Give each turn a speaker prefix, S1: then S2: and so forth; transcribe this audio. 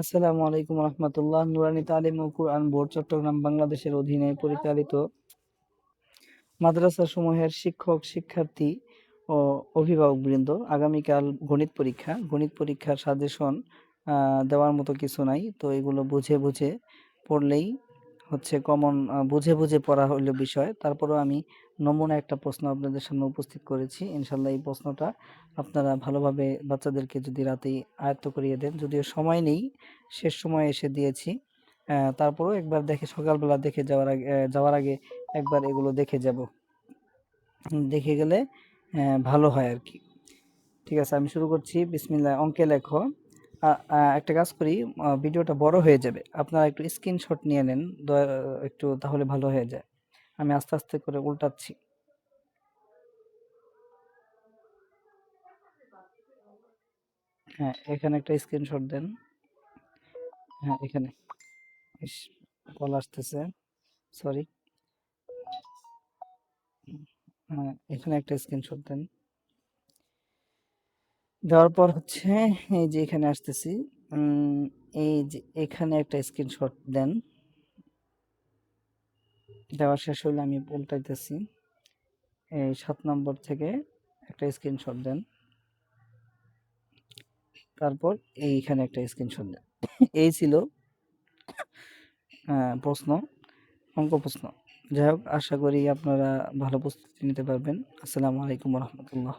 S1: আসসালামু আলাইকুম রহমতুল্লাহ। নুরানি তালিম ও কুরআন বোর্ড, চট্টগ্রাম, বাংলাদেশের অধীনে পরিচালিত মাদ্রাসা সমূহের শিক্ষক, শিক্ষার্থী ও অভিভাবকবৃন্দ, আগামীকাল গণিত পরীক্ষা। গণিত পরীক্ষার সাজেশন দেওয়ার মতো কিছু নাই, তো এগুলো বুঝে বুঝে পড়লেই হচ্ছে কমন বুঝে বুঝে পড়া হইল বিষয়। তারপরেও আমি নমুনা একটা প্রশ্ন আপনাদের সামনে উপস্থিত করেছি। ইনশাল্লাহ এই প্রশ্নটা আপনারা ভালোভাবে বাচ্চাদেরকে যদি রাতেই আয়ত্ত করিয়ে দেন, যদিও সময় নেই, শেষ সময় এসে দিয়েছি। তারপরেও একবার দেখে, সকালবেলা দেখে যাওয়ার আগে যাওয়ার আগে একবার এগুলো দেখে যাব। দেখে গেলে ভালো হয় আর কি। ঠিক আছে, আমি শুরু করছি। বিসমিল্লাহ, অঙ্কে লেখো। একটা কাজ করি ভিডিওটা বড় হয়ে যাবে। আপনারা একটু স্ক্রিনশট নিয়ে নেন একটু তাহলে ভালো হয়ে যায়। আমি আস্তে আস্তে করে উল্টাচ্ছি। হ্যাঁ এখানে একটা স্ক্রিনশট দেন। হ্যাঁ এখানে। কল আসতেছে। সরি হ্যাঁ এখানে একটা স্ক্রিনশট দেন। দেওয়ার পর হচ্ছে এই যে এখানে আসতেছি এই যে এখানে একটা স্ক্রিনশট দেন। দেওয়া শেষ হলে আমি উল্টাইতেছি। এই সাত নম্বর থেকে একটা স্ক্রিনশট দেন। তারপর এইখানে একটা স্ক্রিনশট দেন। এই ছিল প্রশ্ন, অঙ্ক প্রশ্ন। যাই হোক, আশা করি আপনারা ভালো প্রস্তুতি নিতে পারবেন। আসসালামু আলাইকুম রহমতুল্লাহ।